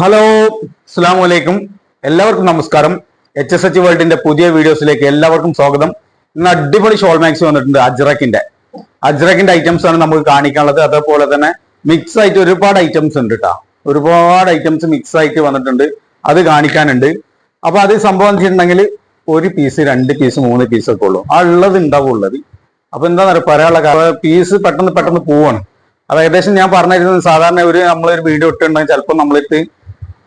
Hello അസ്സാം വലൈക്കും എല്ലാവർക്കും നമസ്കാരം. എച്ച് എസ് എച്ച് വേൾഡിന്റെ പുതിയ വീഡിയോസിലേക്ക് എല്ലാവർക്കും സ്വാഗതം. ഇന്ന് അടിപൊളി ഷോൾ മാക്സ് വന്നിട്ടുണ്ട് അജ്രക്കിന്റെ. അജ്രക്കിന്റെ ഐറ്റംസ് ആണ് നമുക്ക് കാണിക്കാനുള്ളത്. അതേപോലെ തന്നെ മിക്സ് ആയിട്ട് ഒരുപാട് ഐറ്റംസ് ഉണ്ട് കേട്ടോ ഒരുപാട് ഐറ്റംസ് മിക്സ് ആയിട്ട് വന്നിട്ടുണ്ട്. അത് കാണിക്കാനുണ്ട്. അപ്പൊ അത് സംഭവം വെച്ചിട്ടുണ്ടെങ്കിൽ ഒരു പീസ് രണ്ട് പീസ് മൂന്ന് പീസ് ഒക്കെ ഉള്ളൂ. ആ ഉള്ളത് ഉണ്ടാവും ഉള്ളത്. അപ്പൊ എന്താ പറയുക പറയാനുള്ള കാരണം പീസ് പെട്ടെന്ന് പെട്ടെന്ന് പോവാണ്. അത് ഏകദേശം ഞാൻ പറഞ്ഞിരുന്നത് സാധാരണ ഒരു നമ്മളൊരു വീഡിയോ ഇട്ടുണ്ടെങ്കിൽ ചിലപ്പോൾ നമ്മളിട്ട്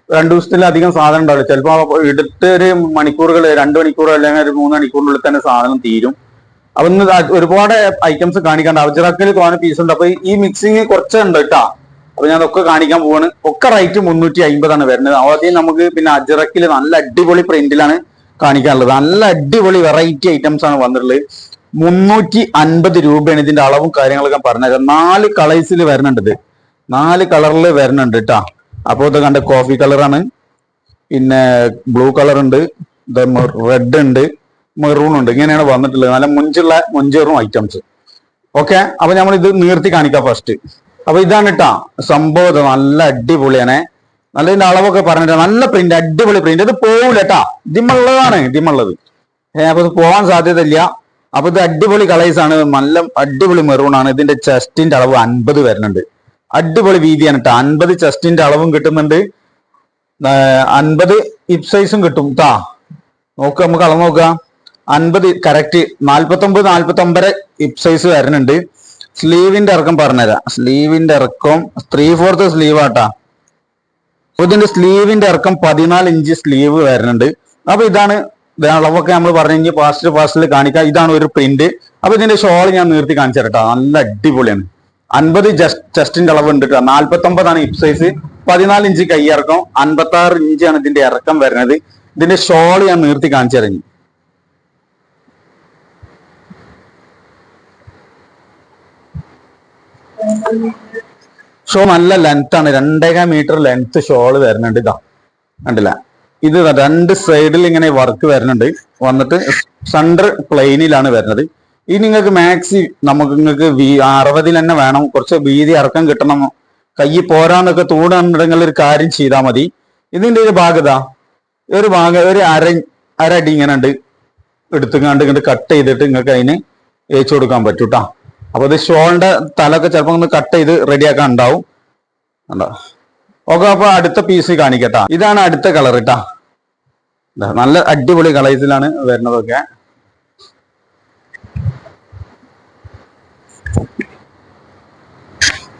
രണ്ടു ദിവസത്തിലധികം സാധനം ഉണ്ടാവില്ല. ചിലപ്പോൾ എടുത്ത് ഒരു മണിക്കൂറുകൾ രണ്ട് മണിക്കൂർ അല്ലെങ്കിൽ ഒരു മൂന്ന് മണിക്കൂറിനുള്ളിൽ തന്നെ സാധനം തീരും. അപ്പൊ ഇന്ന് ഒരുപാട് ഐറ്റംസ് കാണിക്കാണ്ട്. അവജറാക്കിൽ തോന്നെ പീസ് ഉണ്ട്. അപ്പൊ ഈ മിക്സിങ് കുറച്ചുണ്ട് കേട്ടാ അപ്പൊ ഞാൻ അതൊക്കെ കാണിക്കാൻ പോവാണ്. ഒക്കെ റേറ്റ് മുന്നൂറ്റി അമ്പതാണ് വരുന്നത്. ആദ്യം നമുക്ക് പിന്നെ അജറക്കിൽ നല്ല അടിപൊളി പ്രിന്റിലാണ് കാണിക്കാനുള്ളത്. നല്ല അടിപൊളി വെറൈറ്റി ഐറ്റംസ് ആണ് വന്നിട്ടുള്ളത്. മുന്നൂറ്റി അൻപത് രൂപയാണ് ഇതിന്റെ അളവും കാര്യങ്ങളൊക്കെ പറഞ്ഞത്. നാല് കളേഴ്സിൽ വരുന്നുണ്ട് നാല് കളറിൽ വരുന്നുണ്ട് കേട്ടാ അപ്പോൾ ഇത് കണ്ട കോഫി കളറാണ് പിന്നെ ബ്ലൂ കളർ ഉണ്ട്. റെഡ് ഉണ്ട്. മെറൂൺ ഉണ്ട്. ഇങ്ങനെയാണ് വന്നിട്ടുള്ളത്. നല്ല മുഞ്ചുള്ള മുഞ്ചേറും ഐറ്റംസ് ഓക്കെ അപ്പൊ നമ്മൾ ഇത് നീർത്തി കാണിക്കാം ഫസ്റ്റ് അപ്പൊ ഇതാണ് കേട്ടാ സംഭവം. നല്ല അടിപൊളിയാണേ. നല്ല ഇതിന്റെ അളവൊക്കെ പറഞ്ഞിട്ട് നല്ല പ്രിന്റ് അടിപൊളി പ്രിന്റ് ഇത് പോവില്ല കേട്ടാ ഇതിമുള്ളതാണ് ഇതിമുള്ളത്. ഏഹ് അപ്പൊ ഇത് പോവാൻ സാധ്യതയില്ല. അപ്പൊ ഇത് അടിപൊളി കളേഴ്സ് ആണ്. നല്ല അടിപൊളി മെറൂൺ ആണ്. ഇതിന്റെ ചെസ്റ്റിന്റെ അളവ് അൻപത് വരുന്നുണ്ട് അടിപൊളി വീതിയാണ് കേട്ടോ അൻപത് ചെസ്റ്റിന്റെ അളവും കിട്ടുന്നുണ്ട്. അൻപത് ഹിപ് സൈസും കിട്ടും താ നോക്ക് നമുക്ക് അളവ് നോക്കുക അൻപത് കറക്റ്റ് നാൽപ്പത്തൊമ്പത് നാൽപ്പത്തൊമ്പത് ഹിപ് സൈസ് വരുന്നുണ്ട്. സ്ലീവിന്റെ ഇറക്കം പറഞ്ഞുതരാം. സ്ലീവിന്റെ ഇറക്കം ത്രീ ഫോർത്ത് സ്ലീവ് ആട്ടാ ഇതിന്റെ സ്ലീവിന്റെ ഇറക്കം പതിനാല് ഇഞ്ച് സ്ലീവ് വരുന്നുണ്ട്. അപ്പൊ ഇതാണ് ഇത് അളവൊക്കെ നമ്മൾ പറഞ്ഞു ഫാസ്റ്റ് പാസ്റ്റിൽ കാണിക്കാം. ഇതാണ് ഒരു പ്രിന്റ്. അപ്പൊ ഇതിന്റെ ഷോൾ ഞാൻ നിർത്തി കാണിച്ചു തരട്ടോ നല്ല അടിപൊളിയാണ്. അൻപത് ചെസ്റ്റിന്റെ അളവ് ഉണ്ട് കേട്ടോ നാൽപ്പത്തി ഒമ്പതാണ് ഹിപ് സൈസ് പതിനാല് ഇഞ്ച് കൈയിറക്കം. അൻപത്തി ആറ് ആണ് ഇതിന്റെ ഇറക്കം വരുന്നത്. ഇതിന്റെ ഷോൾ ഞാൻ നിർത്തി കാണിച്ചു തരഞ്ഞു ഷോ നല്ല ലെങ്ത് ആണ്. രണ്ടേകാൽ മീറ്റർ ലെങ്ത് ഷോൾ വരുന്നുണ്ട് ഇതാ കണ്ടില്ല? ഇത് രണ്ട് സൈഡിൽ ഇങ്ങനെ വർക്ക് വരുന്നുണ്ട്. വന്നിട്ട് സെന്റർ പ്ലെയിനിലാണ് വരുന്നത്. ഇനി നിങ്ങൾക്ക് മാക്സി നമുക്ക് നിങ്ങൾക്ക് വി അറുപതിൽ തന്നെ വേണം. കുറച്ച് വീതി ഇറക്കം കിട്ടണം. കൈ പോരാന്നൊക്കെ തൂടാന്നുണ്ടെങ്കിൽ ഒരു കാര്യം ചെയ്താൽ മതി. ഇതിന്റെ ഒരു ഭാഗത ഒരു ഭാഗം ഒരു അര അരടി ഇങ്ങനെ ഉണ്ട്. എടുത്തുകൊണ്ട് ഇങ്ങോട്ട് കട്ട് ചെയ്തിട്ട് നിങ്ങൾക്ക് അതിന് ഏച്ചു കൊടുക്കാൻ പറ്റും കേട്ടോ അപ്പൊ ഇത് ഷോളിന്റെ തലൊക്കെ ചിലപ്പോൾ ഒന്ന് കട്ട് ചെയ്ത് റെഡിയാക്കാൻ ഉണ്ടാവും. ഓക്കെ അപ്പോൾ അടുത്ത പീസ് കാണിക്കട്ടാ. ഇതാണ് അടുത്ത കളർ ഇട്ടാ നല്ല അടിപൊളി കളേഴ്സിലാണ് വരുന്നതൊക്കെ.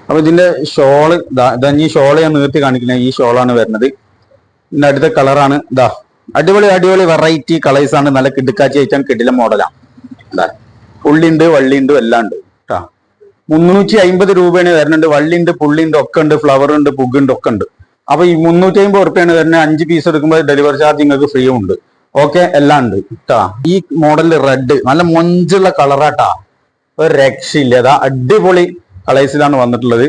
അപ്പൊ ഇതിന്റെ ഷോൾ ഇതാ ഈ ഷോൾ ഞാൻ നീട്ടി കാണിക്കുന്ന. ഈ ഷോളാണ് വരുന്നത്. ഇതിന്റെ അടുത്ത കളറാണ് ഇതാ അടിപൊളി അടിപൊളി വെറൈറ്റി കളേഴ്സ് ആണ്. നല്ല കിടുക്കാച്ചി ഐറ്റം കിടില മോഡലാണ് പുള്ളിണ്ട് വള്ളിണ്ട് എല്ലാം ഉണ്ട് കേട്ടാ മുന്നൂറ്റി അമ്പത് രൂപയാണ് വരുന്നുണ്ട് വള്ളിണ്ട് പുള്ളിണ്ട് ഒക്കെ ഉണ്ട്. ഫ്ലവർ ഉണ്ട് പുഗുണ്ട് ഒക്കെ ഉണ്ട്. അപ്പൊ ഈ മുന്നൂറ്റി അമ്പത് റുപ്യാണ് വരുന്നത്. അഞ്ച് പീസ് എടുക്കുമ്പോൾ ഡെലിവറി ചാർജ് നിങ്ങൾക്ക് ഫ്രീ ഉണ്ട്. ഓക്കെ എല്ലാം ഉണ്ട് കേട്ടാ ഈ മോഡൽ റെഡ് നല്ല മൊഞ്ചുള്ള കളറാട്ടാ ഒരു രക്ഷയില്ല അതാ അടിപൊളി കളേഴ്സിലാണ് വന്നിട്ടുള്ളത്.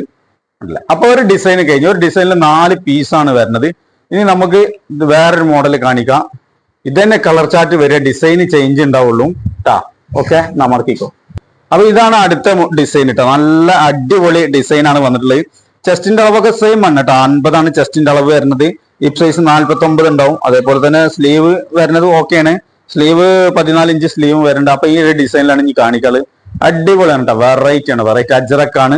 ഇല്ല. അപ്പോൾ ഒരു ഡിസൈൻ കഴിഞ്ഞു. ഒരു ഡിസൈനിൽ നാല് പീസാണ് വരുന്നത്. ഇനി നമുക്ക് ഇത് വേറൊരു മോഡൽ കാണിക്കാം. ഇതന്നെ തന്നെ കളർ ചാർട്ട് വരെ ഡിസൈൻ ചേഞ്ച് ഉണ്ടാവുള്ളൂ. ട്ടാ. ഓക്കെ നമ്മർക്കിക്കോ അപ്പൊ ഇതാണ് അടുത്ത ഡിസൈൻ കേട്ടോ നല്ല അടിപൊളി ഡിസൈൻ ആണ് വന്നിട്ടുള്ളത്. ചെസ്റ്റിന്റെ അളവൊക്കെ സെയിം ആണ് കേട്ടോ അൻപതാണ് ചെസ്റ്റിന്റെ അളവ് വരുന്നത്. ഇപ് സൈസ് നാല്പത്തി ഒമ്പത് ഉണ്ടാവും. അതേപോലെ തന്നെ സ്ലീവ് വരുന്നത് ഓക്കെയാണ് സ്ലീവ് പതിനാല് ഇഞ്ച് സ്ലീവ് വരുന്നുണ്ട് അപ്പൊ ഈ ഒരു ഡിസൈനിലാണ് ഇനി കാണിക്കാൾ അടിപൊളിയാണ് കേട്ടോ വെറൈറ്റി ആണ്. വെറൈറ്റി അജറക്കാണ്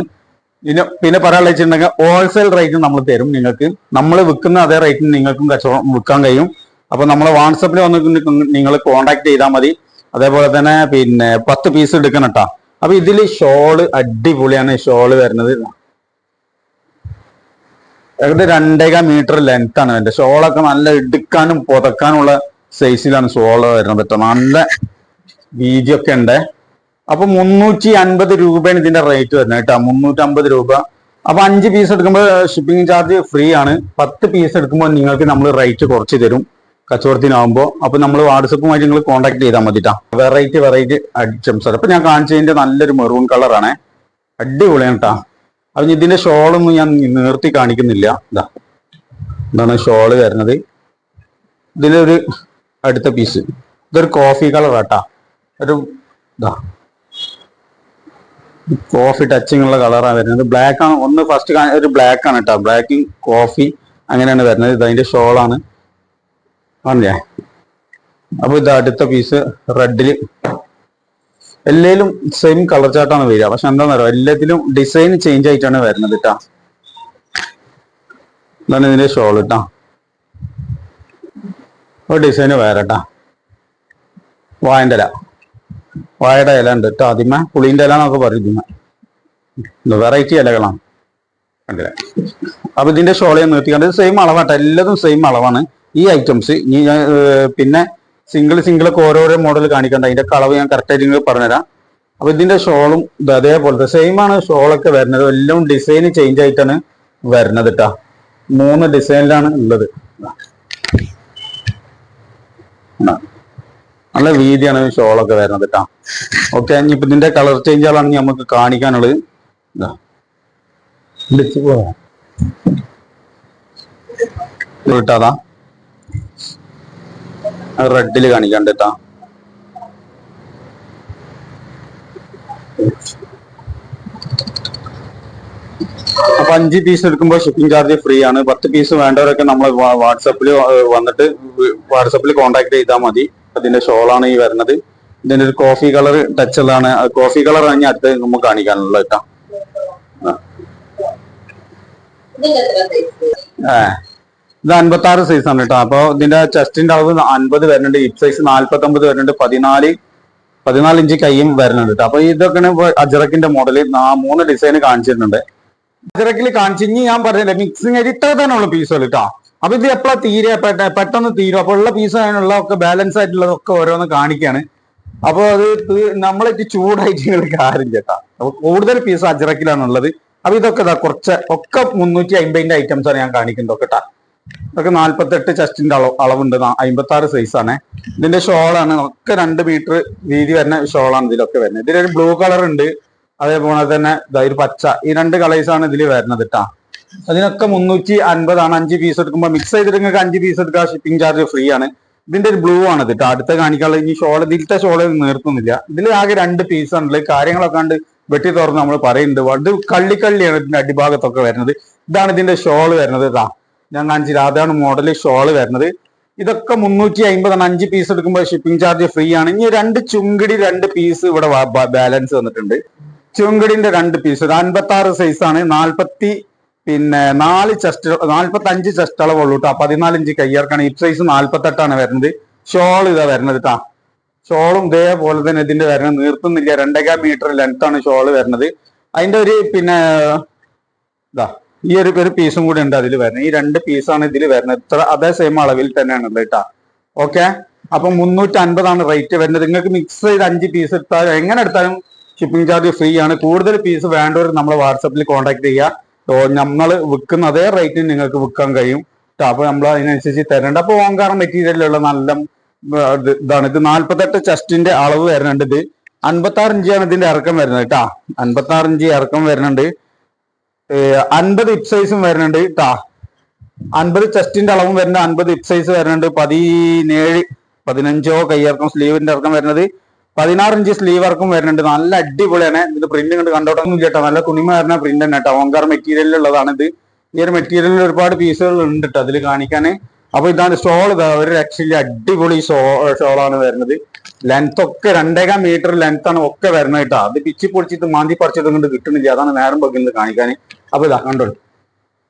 പിന്നെ പിന്നെ പറയാനുള്ള വെച്ചിട്ടുണ്ടെങ്കിൽ ഹോൾസെയിൽ റേറ്റ് നമ്മൾ തരും നിങ്ങൾക്ക്. നമ്മൾ വിൽക്കുന്ന അതേ റേറ്റിന് നിങ്ങൾക്കും കച്ചവടം വിൽക്കാൻ കഴിയും. അപ്പോൾ നമ്മൾ വാട്സപ്പിൽ വന്ന് നിങ്ങൾ കോൺടാക്ട് ചെയ്താൽ മതി. അതേപോലെ തന്നെ പിന്നെ പത്ത് പീസ് എടുക്കണം കേട്ടോ അപ്പൊ ഇതിൽ ഷോൾ അടിപൊളിയാണ്. ഷോൾ വരുന്നത് ഏകദേശം രണ്ടേകാൽ മീറ്റർ ലെങ്ത് ആണ് എന്റെ ഷോളൊക്കെ നല്ല എടുക്കാനും പുതക്കാനുള്ള സൈസിലാണ് ഷോൾ വരുന്നത് കേട്ടോ നല്ല വീതിയൊക്കെ ഉണ്ട്. അപ്പൊ മുന്നൂറ്റി അൻപത് രൂപയാണ് ഇതിന്റെ റേറ്റ് വരുന്നത് കേട്ടോ. മുന്നൂറ്റി അമ്പത് രൂപ. അപ്പൊ അഞ്ച് പീസ് എടുക്കുമ്പോൾ ഷിപ്പിംഗ് ചാർജ് ഫ്രീ ആണ്. പത്ത് പീസ് എടുക്കുമ്പോൾ നിങ്ങൾക്ക് നമ്മൾ റേറ്റ് കുറച്ച് തരും. കച്ചവടത്തിനാവുമ്പോൾ അപ്പൊ നമ്മൾ വാട്സപ്പുമായിട്ട് നിങ്ങൾ കോൺടാക്ട് ചെയ്താൽ മതിട്ടാ വെറൈറ്റി വെറൈറ്റി ഐറ്റംസ് അപ്പൊ ഞാൻ കാണിച്ചതിന്റെ നല്ലൊരു മെറൂൺ കളറാണ് അടിപൊളിയാണ് കേട്ടാ അപ്പൊ ഇതിന്റെ ഷോളൊന്നും ഞാൻ നിർത്തി കാണിക്കുന്നില്ല. ഇതാ ഇതാണ് ഷോൾ വരുന്നത്. ഇതിലൊരു അടുത്ത പീസ് ഇതൊരു കോഫി കളറാട്ടാ ഒരു ഇതാ കോഫി ടച്ചിങ് ഉള്ള കളറാണ് വരുന്നത്. ബ്ലാക്ക് ആണ്. ഒന്ന് ഫസ്റ്റ് ഒരു ബ്ലാക്ക് ആണ് കേട്ടോ ബ്ലാക്ക് കോഫി അങ്ങനെയാണ് വരുന്നത്. ഇത് അതിന്റെ ഷോളാണ് ആണല്ലേ? അപ്പൊ ഇത് അടുത്ത പീസ് റെഡിൽ എല്ലാത്തിലും സെയിം കളർ ചാർട്ടാണ് വരിക. പക്ഷെ എന്താണെന്ന് അറിയാം? എല്ലാത്തിലും ഡിസൈൻ ചേഞ്ച് ആയിട്ടാണ് വരുന്നത് കേട്ടാ ഇതാണ് ഇതിന്റെ ഷോൾ കേട്ടാ ഒരു ഡിസൈന് വേറെ കേട്ടാ വായന്റെ ഇല വാഴയുടെ ഇല ഉണ്ട്. കേട്ടോ ആദ്യമേ പുളിന്റെ ഇല എന്നൊക്കെ പറയുന്നത് വെറൈറ്റി ഇലകളാണ്. കണ്ടില്ലേ? അപ്പൊ ഇതിന്റെ ഷോളയെ നിർത്തിക്കാണ്ട്. സെയിം അളവാട്ടോ എല്ലാതും സെയിം അളവാണ്. ഈ ഐറ്റംസ് ഇനി ഞാൻ പിന്നെ സിംഗിൾ സിംഗിൾ ഒക്കെ ഓരോരോ മോഡൽ കാണിക്കണ്ട. അതിന്റെ കളവ് ഞാൻ കറക്റ്റ് ആയിട്ട് നിങ്ങൾക്ക് പറഞ്ഞുതരാം. അപ്പൊ ഇതിന്റെ ഷോളും ഇത് അതേപോലത്തെ സെയിം ആണ്. ഷോളൊക്കെ വരുന്നത്. എല്ലാം ഡിസൈൻ ചേഞ്ച് ആയിട്ടാണ് വരുന്നത് കേട്ടാ മൂന്ന് ഡിസൈനിലാണ് ഉള്ളത്. നല്ല വീതിയാണ് ഷോളൊക്കെ വരുന്നത് കേട്ടാ ഓക്കെ ഇനിയിപ്പോ ഇതിന്റെ കളർ ചേഞ്ചുകളാണ് നമുക്ക് കാണിക്കാനുള്ളത്. കിട്ടാതാ റെഡിൽ കാണിക്കണ്ട കേട്ടാ അപ്പൊ അഞ്ച് പീസ് എടുക്കുമ്പോൾ ഷിപ്പിംഗ് ചാർജ് ഫ്രീ ആണ്. പത്ത് പീസ് വേണ്ടവരൊക്കെ നമ്മൾ വാട്സപ്പിൽ വന്നിട്ട് വാട്സപ്പിൽ കോൺടാക്ട് ചെയ്താൽ മതി. അതിന്റെ ഷോളാണ് ഈ വരുന്നത്. ഇതിന്റെ ഒരു കോഫി കളർ ടച്ച് ഉള്ളതാണ്. കോഫി കളർ ആണ് ഇനി അടുത്ത് നമുക്ക് കാണിക്കാനുള്ളത് കേട്ടോ. ഇത് അൻപത്തി ആറ് സൈസ് ആണ് കേട്ടോ. അപ്പൊ ഇതിന്റെ ചെസ്റ്റിന്റെ അളവ് അൻപത് വരുന്നുണ്ട്. ഹിപ് സൈസ് നാല്പത്തി ഒമ്പത് വരുന്നുണ്ട്. പതിനാല് പതിനാല് ഇഞ്ച് കൈയും വരുന്നുണ്ട് കേട്ടോ. അപ്പൊ ഇതൊക്കെയാണ് അജറക്കിന്റെ മോഡൽ മൂന്ന് ഡിസൈൻ കാണിച്ചിട്ടുണ്ട് അജറക്കിൽ കാണിച്ചു ഞാൻ പറഞ്ഞില്ല മിക്സിങ് ഇത്ര ഉള്ള പീസുകൾ കേട്ടോ. അപ്പൊ ഇത് എപ്പോഴാ തീരെ പെട്ടെന്ന് തീരും. അപ്പൊ ഉള്ള പീസ് അതിനുള്ള ഒക്കെ ബാലൻസ് ആയിട്ടുള്ളതൊക്കെ ഓരോന്ന് കാണിക്കാണ്. അപ്പൊ അത് നമ്മളിട്ട് ചൂടായിട്ട് കാര്യം ചേട്ടാ അപ്പൊ കൂടുതൽ പീസ് അജറക്കിലാണ് ഉള്ളത് അപ്പൊ ഇതൊക്കെ ഇതാ കുറച്ച് ഒക്കെ മുന്നൂറ്റി അമ്പതിന്റെ ഐറ്റംസ് ആണ് ഞാൻ കാണിക്കുന്നത്. ഒക്കെ ട്ടാ. ഇതൊക്കെ നാല്പത്തെട്ട് ചെസ്റ്റിന്റെ അളവ് അളവുണ്ട്. അമ്പത്തി ആറ് സൈസ് ആണ്. ഇതിന്റെ ഷോളാണ് ഒക്കെ രണ്ട് മീറ്റർ വീതി വരുന്ന ഷോളാണ് ഇതിലൊക്കെ വരുന്നത്. ഇതിലൊരു ബ്ലൂ കളർ ഉണ്ട്. അതേപോലെ തന്നെ ഇതാ ഒരു പച്ച. ഈ രണ്ട് കളേഴ്സാണ് ഇതിൽ വരുന്നത് കേട്ടാ. അതിനൊക്കെ മുന്നൂറ്റി അൻപതാണ്. അഞ്ച് പീസ് എടുക്കുമ്പോൾ മിക്സ് ചെയ്തിട്ട് നിങ്ങൾക്ക് അഞ്ച് പീസ് എടുക്കുക ഷിപ്പിംഗ് ചാർജ് ഫ്രീ ആണ്. ഇതിന്റെ ഒരു ബ്ലൂ ആണ് ഇത് അടുത്ത കാണിക്കാനുള്ള ഈ ഷോൾ ഇതിലത്തെ ഷോൾ നിർത്തുന്നില്ല. ഇതിൽ ആകെ രണ്ട് പീസ് ഉണ്ട് കാര്യങ്ങളൊക്കെ കണ്ട് വെട്ടി തുറന്ന് നമ്മൾ പറയുന്നുണ്ട്. അത് കള്ളിക്കള്ളിയാണ് ഇതിന്റെ അടിഭാഗത്തൊക്കെ വരുന്നത്. ഇതാണ് ഇതിന്റെ ഷോൾ വരുന്നത് ഇതാ ഞാൻ കാണിച്ചില്ല അതാണ് മോഡൽ ഷോൾ വരുന്നത്. ഇതൊക്കെ മുന്നൂറ്റി അമ്പതാണ് അഞ്ച് പീസ് എടുക്കുമ്പോൾ ഷിപ്പിംഗ് ചാർജ് ഫ്രീ ആണ്. ഇനി രണ്ട് ചുങ്കിടി രണ്ട് പീസ് ഇവിടെ ബാലൻസ് വന്നിട്ടുണ്ട്. ചുങ്കിടിന്റെ രണ്ട് പീസ് അൻപത്തി ആറ് സൈസ് ആണ്. നാൽപ്പത്തി പിന്നെ നാല് ചെസ്റ്റ് നാൽപ്പത്തി അഞ്ച് ചെസ്റ്റ് അളവുള്ളൂ കേട്ടോ പതിനാല് ഇഞ്ച് കയ്യർക്കാണ്. ഹിപ് സൈസ് നാൽപ്പത്തെട്ടാണ് വരുന്നത്. ഷോൾ ഇതാ വരുന്നത് കേട്ടാ ഷോളും ഇതേപോലെ തന്നെ ഇതിന്റെ വരുന്നത്. നീർത്തുന്നില്ല. രണ്ടേകാൽ മീറ്റർ ലെങ്ത് ആണ് ഷോൾ വരുന്നത്. അതിന്റെ ഒരു പിന്നെ ഇതാ ഈ ഒരു ഒരു പീസും കൂടി ഉണ്ട് അതിൽ വരുന്നത്. ഈ രണ്ട് പീസാണ് ഇതിൽ വരുന്നത്. ഇത്ര അതേ സെയിം അളവിൽ തന്നെയാണ് കേട്ടാ ഓക്കെ അപ്പൊ മുന്നൂറ്റി അൻപതാണ് റേറ്റ് വരുന്നത്. നിങ്ങൾക്ക് മിക്സ് ചെയ്ത് അഞ്ച് പീസ് എടുത്താൽ എങ്ങനെ എടുത്താലും ഷിപ്പിംഗ് ചാർജ് ഫ്രീ ആണ്. കൂടുതൽ പീസ് വേണ്ടവർ നമ്മൾ വാട്സപ്പിൽ കോൺടാക്ട് ചെയ്യുക നമ്മൾ വിൽക്കുന്ന അതേ റേറ്റിന് നിങ്ങൾക്ക് വിൽക്കാൻ കഴിയും. അപ്പൊ നമ്മൾ അതിനനുസരിച്ച് തരേണ്ട. അപ്പൊ ഓങ്കാർ മെറ്റീരിയലുള്ള നല്ല ഇതാണ്. ഇത് നാല്പത്തെട്ട് ചെസ്റ്റിന്റെ അളവ് വരുന്നുണ്ട് ഇത്. അൻപത്തി ആറ് ഇഞ്ചാണ് ഇതിന്റെ ഇറക്കം വരുന്നത് കേട്ടാ അൻപത്തി ആറ് ഇഞ്ച് ഇറക്കം വരുന്നുണ്ട്. അൻപത് ഇപ് സൈസും വരുന്നുണ്ട് കേട്ടാ അൻപത് ചെസ്റ്റിന്റെ അളവും വരുന്നുണ്ട്. അൻപത് ഇപ് സൈസ് വരുന്നുണ്ട്. പതിനേഴ് പതിനഞ്ചോ കൈയിറക്കം സ്ലീവിന്റെ ഇറക്കം വരുന്നത്. പതിനാറ് ഇഞ്ച് സ്ലീവ് വർക്കും വരുന്നുണ്ട്. നല്ല അടിപൊളിയാണ്. ഇത് പ്രിന്റ് കണ്ട് കണ്ടോട്ടൊന്നും കേട്ടോ നല്ല തുണിമ വരുന്ന പ്രിന്റ് തന്നെ കേട്ടോ ഓങ്കാർ മെറ്റീരിയലിലുള്ളതാണ് ഇത്. ഈ ഒരു മെറ്റീരിയലിൽ ഒരുപാട് പീസുകൾ ഉണ്ട് കേട്ടോ അതിൽ കാണിക്കാൻ അപ്പൊ ഇതാണ് ഇതാ. ഒരു രക്ഷയില്ല. അടിപൊളി ഷോ ഷോളാണ് വരുന്നത്. ലെങ്ത് ഒക്കെ രണ്ടേകാം മീറ്റർ ലെങ്ത് ആണ് ഒക്കെ വരുന്നത് കേട്ടോ അത് പിച്ചി പൊടിച്ചിട്ട് മാന്തി പറിച്ചിട്ട് കൊണ്ട് കിട്ടുന്നില്ല അതാണ് നേരം വെക്കുന്നത് കാണിക്കാൻ അപ്പൊ ഇതാ കണ്ടോളൂ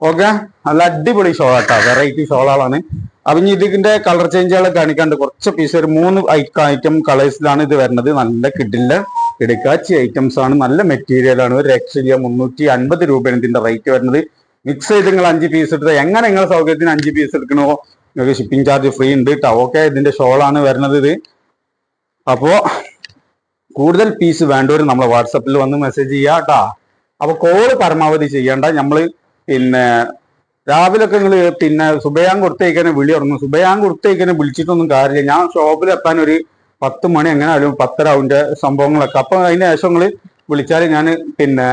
ഓക്കെ? നല്ല അടിപൊളി ഷോളാട്ടോ വെറൈറ്റി ഷോളാണ് അപ്പൊ ഇനി ഇതിന്റെ കളർ ചേഞ്ചുകൾ കാണിക്കാണ്ട് കുറച്ച് പീസ് ഒരു മൂന്ന് ഐറ്റം കളേഴ്സിലാണ് ഇത് വരുന്നത്. നല്ല കിഡില്ല കിടക്കാച്ചി ഐറ്റംസ് ആണ്. നല്ല മെറ്റീരിയൽ ആണ്. ഒരു രക്ഷയില്ല മുന്നൂറ്റി അൻപത് രൂപയാണ് ഇതിന്റെ റേറ്റ് വരുന്നത്. മിക്സ് ചെയ്ത് നിങ്ങൾ അഞ്ച് പീസ് എടുത്താൽ എങ്ങനെ നിങ്ങൾ സൗകര്യത്തിന് അഞ്ച് പീസ് എടുക്കണോ? നിങ്ങൾക്ക് ഷിപ്പിംഗ് ചാർജ് ഫ്രീ ഉണ്ട് കേട്ടോ ഓക്കെ ഇതിന്റെ ഷോളാണ് വരുന്നത് ഇത്. അപ്പോൾ കൂടുതൽ പീസ് വേണ്ടവർ നമ്മളെ വാട്സപ്പിൽ വന്ന് മെസ്സേജ് ചെയ്യാം കേട്ടാ അപ്പൊ കോൾ പരമാവധി ചെയ്യണ്ട. നമ്മൾ പിന്നെ രാവിലെ ഒക്കെ നിങ്ങൾ പിന്നെ സുബയാൻ കൊടുത്തേക്കനെ വിളി ഉറങ്ങും സുബയാൻ കൊടുത്തേക്കനെ വിളിച്ചിട്ടൊന്നും കാര്യമില്ല. ഞാൻ ഷോപ്പിൽ എത്താൻ ഒരു പത്ത് മണി എങ്ങനെ ആയാലും പത്തര അതിന്റെ സംഭവങ്ങളൊക്കെ. അപ്പൊ അതിന് ശേഷം നിങ്ങൾ വിളിച്ചാൽ ഞാൻ പിന്നെ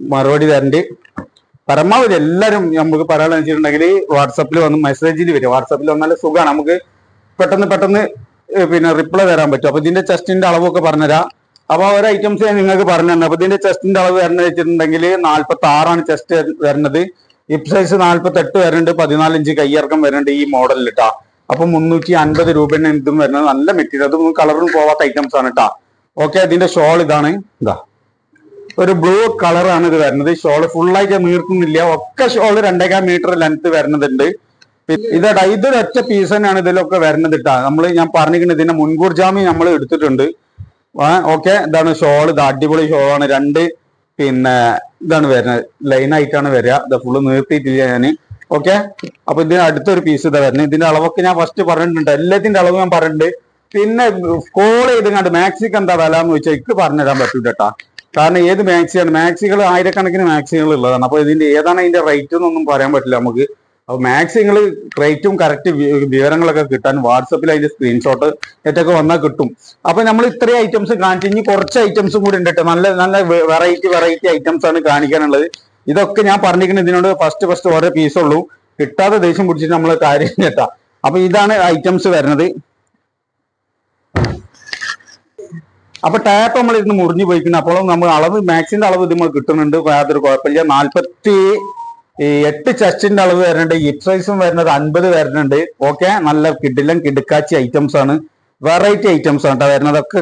മറുപടി തരണ്ട്. പരമാവധി എല്ലാവരും നമുക്ക് പറയാനെന്ന് വെച്ചിട്ടുണ്ടെങ്കിൽ വാട്സപ്പിൽ വന്ന് മെസ്സേജിൽ വരും വാട്സപ്പിൽ വന്നാൽ സുഖമാണ് നമുക്ക് പെട്ടെന്ന് പെട്ടെന്ന് പിന്നെ റിപ്ലൈ തരാൻ പറ്റും. അപ്പൊ ഇതിന്റെ ചെസ്റ്റിന്റെ അളവൊക്കെ പറഞ്ഞുതരാം. അപ്പൊ ഒരു ഐറ്റംസ് ഞാൻ നിങ്ങൾക്ക് പറഞ്ഞു തന്നെ അപ്പൊ ഇതിന്റെ ചെസ്റ്റിന്റെ അളവ് വരുന്നത് വെച്ചിട്ടുണ്ടെങ്കിൽ നാല്പത്തി ആറാണ് ചെസ്റ്റ് വരുന്നത് ഹിപ്പ് സൈസ് നാല്പത്തി എട്ട് വരുന്നുണ്ട് പതിനാല് ഇഞ്ച് കയ്യിറക്കം വരുന്നുണ്ട് ഈ മോഡലിൽ കേട്ടാ അപ്പൊ മുന്നൂറ്റി അൻപത് രൂപയാണ് ഇതും വരുന്നത് നല്ല മെറ്റീരിയൽ അതൊന്നും കളറും പോവാത്ത ഐറ്റംസ് ആണ് കേട്ടാ ഓക്കെ ഇതിന്റെ ഷോൾ ഇതാണ്. ഇതാ. ഒരു ബ്ലൂ കളറാണ് ഇത് വരുന്നത്. ഷോൾ ഫുള്ളായിട്ട് നീർക്കുന്നില്ല ഒക്കെ ഷോൾ രണ്ടേകാൽ മീറ്റർ ലെങ്ത് വരുന്നതുണ്ട് ഇതടാ ഇതൊരൊറ്റ പീസ് തന്നെയാണ് ഇതിലൊക്കെ വരുന്നത് ഇട്ടാ നമ്മൾ ഞാൻ പറഞ്ഞിരിക്കുന്നത് ഇതിന്റെ മുൻകൂർ ജാമ്യം നമ്മൾ എടുത്തിട്ടുണ്ട്. ഓക്കെ ഇതാണ് ഷോൾ ഇത് അടിപൊളി ഷോളാണ് രണ്ട് പിന്നെ ഇതാണ് വരുന്നത് ലൈൻ ആയിട്ടാണ് വരിക. ഇത് ഫുള്ള് നിർത്തിയിട്ടില്ല ഞാൻ ഓക്കെ അപ്പൊ ഇതിന് അടുത്തൊരു പീസ് ഇതാ വരുന്നത് ഇതിന്റെ അളവൊക്കെ ഞാൻ ഫസ്റ്റ് പറഞ്ഞിട്ടുണ്ട്. എല്ലാത്തിന്റെ അളവ് ഞാൻ പറഞ്ഞിട്ടുണ്ട്. പിന്നെ കോൾ ചെയ്ത് കണ്ട് മാക്സിക്ക് എന്താ വില എന്ന് ചോദിച്ചാൽ എനിക്ക് പറഞ്ഞുതരാൻ പറ്റൂല കേട്ടാ കാരണം ഏത് മാക്സിയാണ്? മാക്സികൾ ആയിരക്കണക്കിന് മാക്സികൾ ഉള്ളതാണ് അപ്പൊ ഇതിന്റെ ഏതാണ് അതിന്റെ റേറ്റ് എന്നൊന്നും പറയാൻ പറ്റില്ല നമുക്ക്. അപ്പൊ മാക്സ് നിങ്ങൾ റേറ്റും കറക്റ്റ് വിവരങ്ങളൊക്കെ കിട്ടാൻ വാട്സപ്പിൽ അതിന്റെ സ്ക്രീൻഷോട്ട് ഏറ്റൊക്കെ വന്നാൽ കിട്ടും. അപ്പൊ നമ്മൾ ഇത്രയും ഐറ്റംസ് കാണിച്ചു ഇനി കുറച്ച് ഐറ്റംസും കൂടി ഉണ്ട്. നല്ല നല്ല വെറൈറ്റി വെറൈറ്റി ഐറ്റംസ് ആണ് കാണിക്കാനുള്ളത്. ഇതൊക്കെ ഞാൻ പറഞ്ഞിരിക്കുന്നത് ഇതിനോട് ഫസ്റ്റ് ഫസ്റ്റ് ഓരോ പീസ് ഉള്ളൂ. കിട്ടാതെ ദേഷ്യം പിടിച്ചിട്ട് നമ്മൾ കാര്യം കേട്ടാ അപ്പൊ ഇതാണ് ഐറ്റംസ് വരുന്നത്. അപ്പൊ ടാപ്പ് നമ്മൾ ഇരുന്ന് മുറിഞ്ഞു പോയിക്കുന്നു അപ്പോഴും നമ്മൾ അളവ് മാക്സിന്റെ അളവ് ഇത് കിട്ടുന്നുണ്ട്. യാതൊരു കുഴപ്പമില്ല. നാല്പത്തി ഈ എട്ട് ചെസ്റ്റിന്റെ അളവ് വരുന്നുണ്ട് ഹിപ്പ് സൈസും വരുന്നത് അൻപത് വരുന്നുണ്ട്. ഓക്കെ നല്ല കിടിലം കിടുക്കാച്ചി ഐറ്റംസ് ആണ്. വെറൈറ്റി ഐറ്റംസ് ആണ് കേട്ടോ വരുന്നത്. ഒക്കെ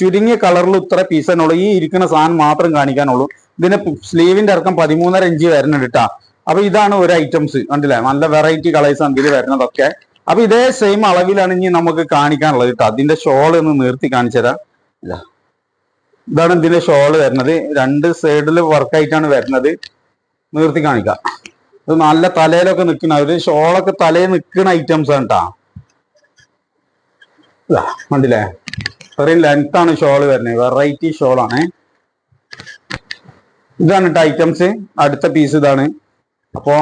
ചുരുങ്ങിയ കളറിൽ ഇത്ര പീസ് തന്നെയുള്ളൂ ഈ ഇരിക്കുന്ന സാധനം മാത്രം കാണിക്കാനുള്ളൂ. ഇതിന് സ്ലീവിന്റെ ഇറക്കം പതിമൂന്നര ഇഞ്ച് വരുന്നുണ്ട് കേട്ടോ അപ്പൊ ഇതാണ് ഒരു ഐറ്റംസ് കണ്ടില്ലേ? നല്ല വെറൈറ്റി കളേഴ്സ് ആണ് ഇതിൽ വരുന്നതൊക്കെ. അപ്പൊ ഇതേ സെയിം അളവിലാണ് ഇനി നമുക്ക് കാണിക്കാനുള്ളത് കേട്ടോ അതിന്റെ ഷോൾ ഒന്ന് നിർത്തി കാണിച്ചതാ ഇതാണ് ഇതിന്റെ ഷോൾ വരുന്നത്. രണ്ട് സൈഡിൽ വർക്കായിട്ടാണ് വരുന്നത്. നിർത്തി കാണിക്കാം. ഇത് നല്ല തലയിലൊക്കെ നിൽക്കുന്ന ഒരു ഷോളൊക്കെ തലയിൽ നിൽക്കുന്ന ഐറ്റംസ് ആണ് കേട്ടാ കണ്ടില്ലേ? ഇത്രയും ലെങ്ത് ആണ് ഷോൾ വരുന്നത്. വെറൈറ്റി ഷോളാണ് ഇതാണ് കേട്ടോ ഐറ്റംസ് അടുത്ത പീസ് ഇതാണ്. അപ്പോ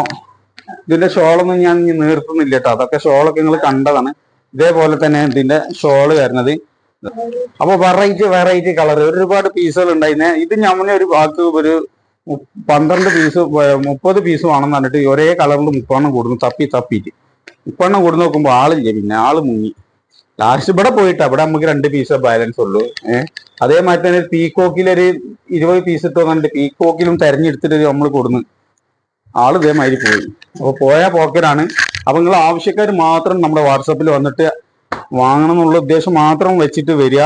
ഇതിന്റെ ഷോളൊന്നും ഞാൻ നിർത്തുന്നില്ല കേട്ടോ അതൊക്കെ ഷോളൊക്കെ നിങ്ങൾ കണ്ടതാണ്. ഇതേപോലെ തന്നെ ഇതിന്റെ ഷോൾ വരുന്നത്. അപ്പൊ വെറൈറ്റി വെറൈറ്റി കളർ ഒരുപാട് പീസുകൾ ഉണ്ടായിരുന്നെ. ഇത് ഞമ്മനെ ഒരു ബാക്കി ഒരു പന്ത്രണ്ട് പീസ് മുപ്പത് പീസ് വേണം പറഞ്ഞിട്ട് ഒരേ കളറിൽ മുപ്പെണ്ണം കൂടുന്നു തപ്പി തപ്പിയിട്ട്. മുപ്പെണ്ണം കൂടുന്ന നോക്കുമ്പോ ആളില്ല പിന്നെ ആൾ മുങ്ങി. ലാസ്റ്റ് ഇവിടെ പോയിട്ട് അവിടെ നമുക്ക് രണ്ട് പീസ് ബാലൻസ് ഉള്ളൂ. ഏഹ് അതേമാതിരി തന്നെ പീക്കോക്കിലൊരു ഇരുപത് പീസ് ഇട്ട് വന്നിട്ട് പീക്കോക്കിലും തെരഞ്ഞെടുത്തിട്ട് നമ്മൾ കൊടുന്നു. ആൾ ഇതേമാതിരി പോയി. അപ്പോൾ പോയ പോക്കറ്റാണ് അപ്പൊ നിങ്ങൾ ആവശ്യക്കാർ മാത്രം നമ്മുടെ വാട്സപ്പിൽ വന്നിട്ട് വാങ്ങണം എന്നുള്ള ഉദ്ദേശം മാത്രം വെച്ചിട്ട് വരിക.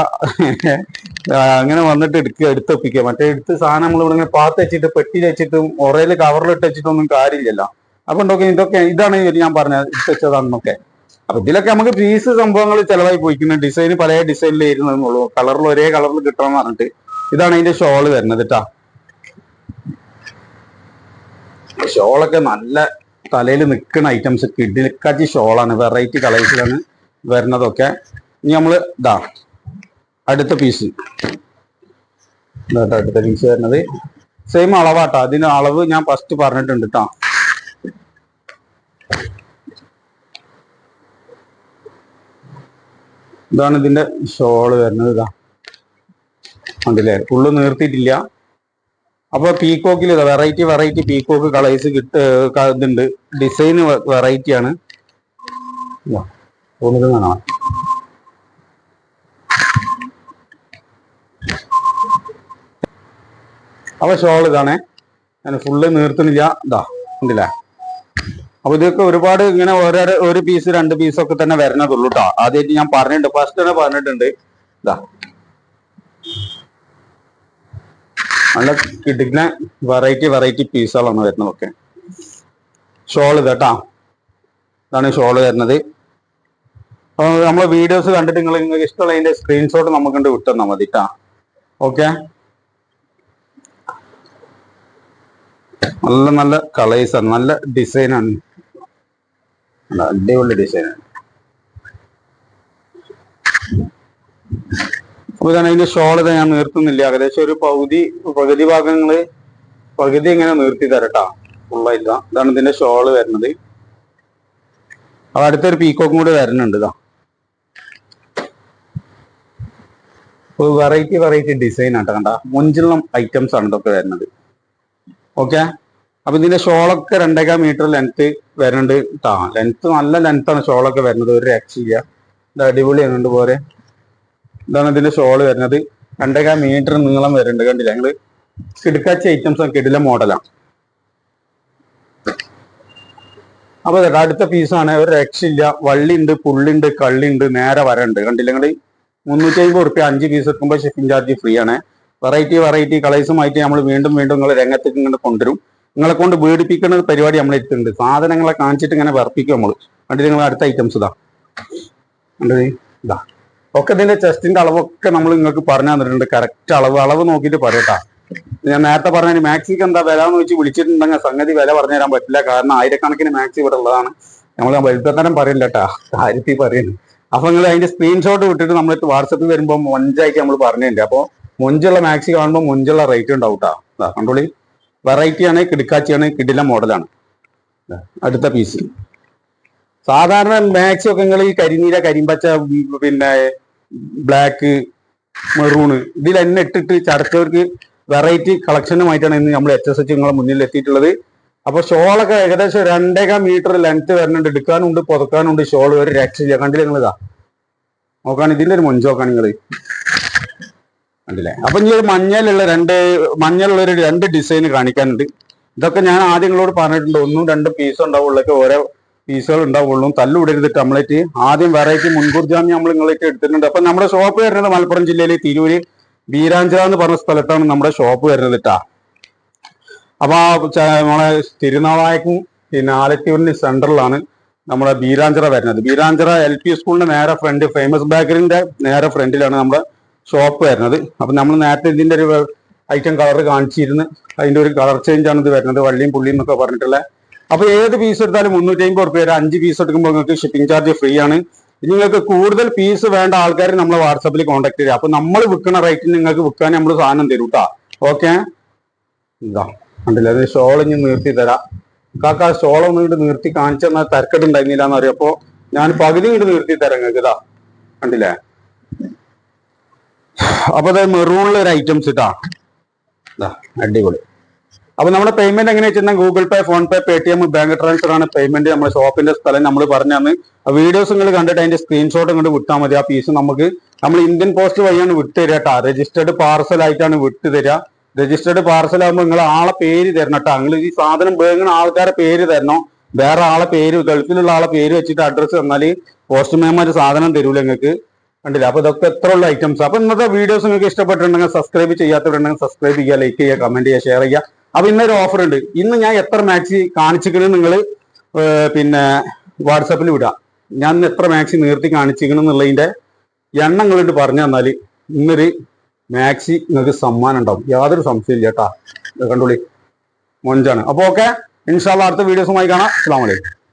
അങ്ങനെ വന്നിട്ട് എടുക്കുക എടുത്തൊപ്പിക്കുക മറ്റേ എടുത്ത് സാധനം നമ്മൾ ഇവിടെ ഇങ്ങനെ പാത്ത് വെച്ചിട്ട് പെട്ടി വെച്ചിട്ടും ഒറയിൽ കവറിലിട്ട് വെച്ചിട്ടൊന്നും കാര്യമില്ലല്ലോ. അപ്പൊ ഉണ്ടോക്കെ ഇതൊക്കെ ഇതാണ് ഇത് ഞാൻ പറഞ്ഞത് ഇട്ട് വെച്ചതാണെന്നൊക്കെ. അപ്പൊ ഇതിലൊക്കെ നമുക്ക് പീസ് സംഭവങ്ങൾ ചിലവായി പോയിക്കുന്നു ഡിസൈൻ പല ഡിസൈനിൽ ഇരുന്നതെന്നുള്ളൂ കളറിൽ ഒരേ കളറിൽ കിട്ടണം പറഞ്ഞിട്ട്. ഇതാണ് അതിന്റെ ഷോൾ വരുന്നത് കേട്ടാ ഷോളൊക്കെ നല്ല തലയിൽ നിൽക്കുന്ന ഐറ്റംസ് കിഡിലിക്കാച്ചി ഷോളാണ് വെറൈറ്റി കളേഴ്സിലാണ് വരുന്നതൊക്കെ ഇനി നമ്മൾ ഇതാ അടുത്ത പീസ് അടുത്ത പീസ് വരുന്നത്. സെയിം അളവാട്ടോ. അതിന് അളവ് ഞാൻ ഫസ്റ്റ് പറഞ്ഞിട്ടുണ്ട് കേട്ടോ ഇതാണ് ഇതിന്റെ ഷോൾ വരുന്നത് ഇതാ ഉണ്ടല്ലേ ഉള്ളു നീർത്തിയിട്ടില്ല. അപ്പൊ പീക്കോക്കിൽ ഇതാ വെറൈറ്റി വെറൈറ്റി പീക്കോക്ക് കളേഴ്സ് കിട്ട് ഇതുണ്ട്. ഡിസൈൻ വെറൈറ്റിയാണ് ഇതാ, തോന്നുന്നത് കാണാം അപ്പൊ ഷോൾ ഇതാണേ. ഞാൻ ഫുള്ള് നീർത്തുന്നില്ല. ഇതാ ഉണ്ടല്ലേ? അപ്പൊ ഇതൊക്കെ ഒരുപാട് ഇങ്ങനെ ഓരോ ഒരു പീസ് രണ്ട് പീസ് ഒക്കെ തന്നെ വരുന്നതുള്ളൂ കേട്ടോ ആദ്യമായിട്ട് ഞാൻ പറഞ്ഞിട്ടുണ്ട്. ഫസ്റ്റ് തന്നെ പറഞ്ഞിട്ടുണ്ട്. ഇതാ നല്ല കിടുന്ന വെറൈറ്റി വെറൈറ്റി പീസുകളാണ് വരുന്നതൊക്കെ ഷോൾ ഇതാട്ടാ ഇതാണ് ഷോൾ വരുന്നത്. നമ്മളെ വീഡിയോസ് കണ്ടിട്ട് നിങ്ങൾ നിങ്ങൾക്ക് ഇഷ്ടമുള്ള അതിന്റെ സ്ക്രീൻഷോട്ട് നമുക്ക് കണ്ട് വിട്ടുതന്നാൽ മതി ഓക്കെ നല്ല നല്ല കളേഴ്സ് ആണ്. നല്ല ഡിസൈനാണ് അടിപൊളി ഡിസൈനാണ് അപ്പൊ ഇതാണ് അതിന്റെ ഷോൾ ഇത് ഞാൻ നിർത്തുന്നില്ല. ഏകദേശം ഒരു പകുതി പകുതി ഭാഗങ്ങൾ പകുതി ഇങ്ങനെ നിർത്തി തരട്ടാ. ഫുള്ളായില്ല ഇതാണ് ഇതിന്റെ ഷോൾ വരുന്നത്. അപ്പൊ അടുത്തൊരു പീക്കോക്കും കൂടി വരുന്നുണ്ട് ഇതാ വെറൈറ്റി വെറൈറ്റി ഡിസൈൻ ആട്ടോ കണ്ട മുഞ്ചുള്ള ഐറ്റംസ് ആണ് ഇതൊക്കെ വരുന്നത്. ഓക്കെ അപ്പൊ ഇതിന്റെ ഷോളൊക്കെ രണ്ടേകാൽ മീറ്റർ ലെങ്ത് വരുന്നുണ്ട്. ട്ടാ ലെങ്ത് നല്ല ലെങ്ത് ആണ് ഷോളൊക്കെ വരുന്നത്. ഒരു രക്ഷയില്ല ഇത് അടിപൊളിയാണ് ഉണ്ട് പോരെ. ഇതാണ് ഇതിന്റെ ഷോൾ വരുന്നത്. രണ്ടേകാൽ മീറ്റർ നീളം വരുന്നുണ്ട് കണ്ടില്ല? ഞങ്ങൾ കിടക്കാച്ച ഐറ്റംസ് ഒക്കെ കിടില മോഡലാണ് അപ്പൊ അടുത്ത പീസാണ് ഒരു രക്ഷയില്ല വള്ളിയുണ്ട് പുള്ളിയുണ്ട് കള്ളിയുണ്ട് നേരെ വരണ്ട്. കണ്ടില്ല നിങ്ങൾ? മുന്നൂറ്റി അമ്പത് റുപ്യ അഞ്ച് പീസ് എടുക്കുമ്പോൾ ഷിപ്പിംഗ് ചാർജ് ഫ്രീ ആണ്. വെറൈറ്റി വെറൈറ്റി കളേഴ്സുമായിട്ട് നമ്മൾ വീണ്ടും വീണ്ടും നിങ്ങൾ രംഗത്തേക്ക് ഇങ്ങനെ കൊണ്ടുവരും. നിങ്ങളെ കൊണ്ട് വീടിപ്പിക്കുന്ന പരിപാടി നമ്മൾ എടുത്തിട്ടുണ്ട്. സാധനങ്ങളെ കാണിച്ചിട്ട് ഇങ്ങനെ വർപ്പിക്കും നമ്മൾ കണ്ടിട്ട് നിങ്ങൾ അടുത്ത ഐറ്റംസ് ഇതാ. കണ്ടത് ഇതാ. ഒക്കെ ഇതിന്റെ ചെസ്റ്റിന്റെ അളവൊക്കെ നമ്മൾ നിങ്ങൾക്ക് പറഞ്ഞു തന്നിട്ടുണ്ട്. കറക്റ്റ് അളവ്. അളവ് നോക്കിയിട്ട് പറയട്ടാ ഞാൻ നേരത്തെ പറഞ്ഞ മാക്സിക്ക് എന്താ വില എന്ന് വെച്ച് വിളിച്ചിട്ടുണ്ടെങ്കിൽ സംഗതി വില പറഞ്ഞു തരാൻ പറ്റില്ല. കാരണം ആയിരക്കണക്കിന് മാക്സി ഇവിടെ ഉള്ളതാണ്. നമ്മൾ വലുപ്പത്തരം പറയില്ല കേട്ടാ. കാര്യത്തിൽ പറയുന്നു അപ്പൊ നിങ്ങൾ അതിന്റെ സ്ക്രീൻഷോട്ട് വിട്ടിട്ട് നമ്മൾ വാട്സപ്പിൽ വരുമ്പോൾ മുഞ്ചായിട്ട് നമ്മൾ പറഞ്ഞിട്ടുണ്ട്. അപ്പോൾ മൊഞ്ചുള്ള മാക്സി കാണുമ്പോൾ മൊഞ്ചുള്ള റേറ്റ് ഉണ്ടാവും കണ്ടോളി? വെറൈറ്റി ആണ് കിടുക്കാച്ചിയാണ് കിടില മോഡലാണ് അടുത്ത പീസ് സാധാരണ മാക്സി ഒക്കെ നിങ്ങൾ ഈ കരിനീല കരിമ്പച്ച പിന്നെ ബ്ലാക്ക് മെറൂണ് ഇതിൽ എന്നെ ഇട്ടിട്ട് ചടച്ചവർക്ക് വെറൈറ്റി കളക്ഷനുമായിട്ടാണ് ഇന്ന് നമ്മൾ എച്ച് എസ് എച്ച് നിങ്ങളെ മുന്നിൽ എത്തിയിട്ടുള്ളത് അപ്പൊ ഷോളൊക്കെ ഏകദേശം രണ്ടേകാൽ മീറ്റർ ലെങ്ത് വരുന്നുണ്ട് എടുക്കാനുണ്ട് പുതക്കാനുണ്ട്. ഷോൾ ഒരു രക്ഷയില്ല. കണ്ടില്ല നിങ്ങൾ ഇതാ നോക്കാൻ ഇതിന്റെ ഒരു മൊഞ്ച് നോക്കാൻ നിങ്ങൾ കണ്ടില്ലേ? അപ്പൊ ഇനി ഒരു മഞ്ഞയിലുള്ള രണ്ട് മഞ്ഞയിലുള്ള ഒരു രണ്ട് ഡിസൈൻ കാണിക്കാനുണ്ട്. ഇതൊക്കെ ഞാൻ ആദ്യം നിങ്ങളോട് പറഞ്ഞിട്ടുണ്ട്. ഒന്നും രണ്ട് പീസ് ഉണ്ടാവുള്ള. ഓരോ പീസുകൾ ഉണ്ടാവുള്ളൂ. തല്ലുവിടരുത് കംപ്ലീറ്റ് ആദ്യം വെറൈറ്റി മുൻകൂർ ജാമ്യം നമ്മൾ നിങ്ങളൊക്കെ എടുത്തിട്ടുണ്ട്. അപ്പൊ നമ്മുടെ ഷോപ്പ് വരുന്നത് മലപ്പുറം ജില്ലയിലെ തിരൂര് ബീരാഞ്ചിറ എന്ന് പറഞ്ഞ സ്ഥലത്താണ് നമ്മുടെ ഷോപ്പ് വരുന്നത് കേട്ടാ അപ്പൊ നമ്മളെ തിരുനാവായക്കും പിന്നെ ആലത്തൂരിന്റെ സെന്ററിലാണ് നമ്മുടെ ബീരാഞ്ചിറ വരുന്നത്. ബീരാഞ്ചിറ എൽ പി സ്കൂളിന്റെ നേരെ ഫ്രണ്ട് ഫേമസ് ബേക്കറിന്റെ നേരെ ഫ്രണ്ടിലാണ് നമ്മുടെ ഷോപ്പ് വരുന്നത്. അപ്പൊ നമ്മൾ നേരത്തെ ഇതിന്റെ ഒരു ഐറ്റം കളർ കാണിച്ചിരുന്നു. അതിന്റെ ഒരു കളർ ചേഞ്ച് ആണ് ഇത് വരുന്നത് വള്ളിയും പുള്ളിയും എന്നൊക്കെ പറഞ്ഞിട്ടുള്ള. അപ്പൊ ഏത് പീസ് എടുത്താലും മുന്നൂറ്റി അമ്പത് റുപ്യ അഞ്ച് പീസ് എടുക്കുമ്പോൾ നിങ്ങൾക്ക് ഷിപ്പിംഗ് ചാർജ് ഫ്രീ ആണ്. ഇനി നിങ്ങൾക്ക് കൂടുതൽ പീസ് വേണ്ട ആൾക്കാർ നമ്മൾ വാട്സാപ്പിൽ കോൺടാക്ട് ചെയ്യുക. അപ്പൊ നമ്മൾ വിൽക്കുന്ന റേറ്റിന് നിങ്ങൾക്ക് വിൽക്കാൻ നമ്മൾ സാധനം തരും കേട്ടോ ഓക്കെ ഇതാ. കണ്ടില്ല? അത് ഇനി നിർത്തി തരാം. കാക്ക ഷോളം ഒന്നും ഇങ്ങോട്ട് നിർത്തി കാണിച്ചു തന്നാൽ തരക്കെട്ട് ഉണ്ടായിരുന്നില്ല എന്ന് പറയും അപ്പൊ ഞാൻ പകുതി ഇങ്ങോട്ട് നിർത്തി തരാം ഇതാ. കണ്ടില്ലേ? അപ്പൊ അത് മെറൂണിലെ ഒരു ഐറ്റംസ് ഇട്ടാ അടിപൊളി. അപ്പൊ നമ്മുടെ പേയ്മെന്റ് എങ്ങനെയാ വെച്ചാൽ Google Pay PhonePe Paytm bank transfer ആണ് പേയ്മെന്റ് നമ്മുടെ ഷോപ്പിന്റെ സ്ഥലം നമ്മൾ പറഞ്ഞു തന്ന് ആ വീഡിയോസ് നിങ്ങൾ കണ്ടിട്ട് അതിന്റെ സ്ക്രീൻഷോട്ട് ഇങ്ങോട്ട് വിട്ടാൽ മതി. ആ പീസ് നമുക്ക് നമ്മൾ ഇന്ത്യൻ പോസ്റ്റ് വഴിയാണ് വിട്ട് തരിക കേട്ടോ. രജിസ്റ്റേർഡ് പാർസൽ ആയിട്ടാണ് വിട്ട് തരിക. രജിസ്റ്റേർഡ് പാർസൽ ആകുമ്പോൾ നിങ്ങൾ ആളെ പേര് തരണം കേട്ടോ നിങ്ങൾ ഈ സാധനം വേങ്ങുന്ന ആൾക്കാരെ പേര് തരണം. വേറെ ആളെ പേര് ഗൾഫിലുള്ള ആളെ പേര് വെച്ചിട്ട് അഡ്രസ്സ് തന്നാൽ പോസ്റ്റ്മാൻമാർ സാധനം തരൂല നിങ്ങൾക്ക് കണ്ടില്ല? അപ്പൊ ഇതൊക്കെ എത്ര ഉള്ള ഐറ്റംസ് അപ്പൊ ഇന്നത്തെ വീഡിയോസ് നിങ്ങൾക്ക് ഇഷ്ടപ്പെട്ടിട്ടുണ്ടെങ്കിൽ സബ്സ്ക്രൈബ് ചെയ്യാത്തവരുണ്ടെങ്കിൽ സബ്സ്ക്രൈബ് ചെയ്യുക ലൈക്ക് ചെയ്യുക കമന്റ് ചെയ്യുക ഷെയർ ചെയ്യുക. അപ്പൊ ഇന്നൊരു ഓഫർ ഉണ്ട്. ഇന്ന് ഞാൻ എത്ര മാക്സി കാണിച്ചിരിക്കണം നിങ്ങൾ പിന്നെ വാട്സാപ്പിൽ വിടാം. ഞാൻ ഇന്ന് എത്ര മാക്സി നിർത്തി കാണിച്ചിരിക്കണം എന്നുള്ളതിന്റെ എണ്ണങ്ങളുണ്ട് പറഞ്ഞു തന്നാൽ ഇന്നൊരു മാക്സി നിങ്ങൾക്ക് സമ്മാനം ഉണ്ടാവും. യാതൊരു സംശയമില്ല കേട്ടാ. കണ്ടോളി. മൊഞ്ചാണ്. അപ്പൊ ഓക്കെ ഇൻഷാല്ല അടുത്ത വീഡിയോസുമായി കാണാം. അസ്സാം വലൈക്കും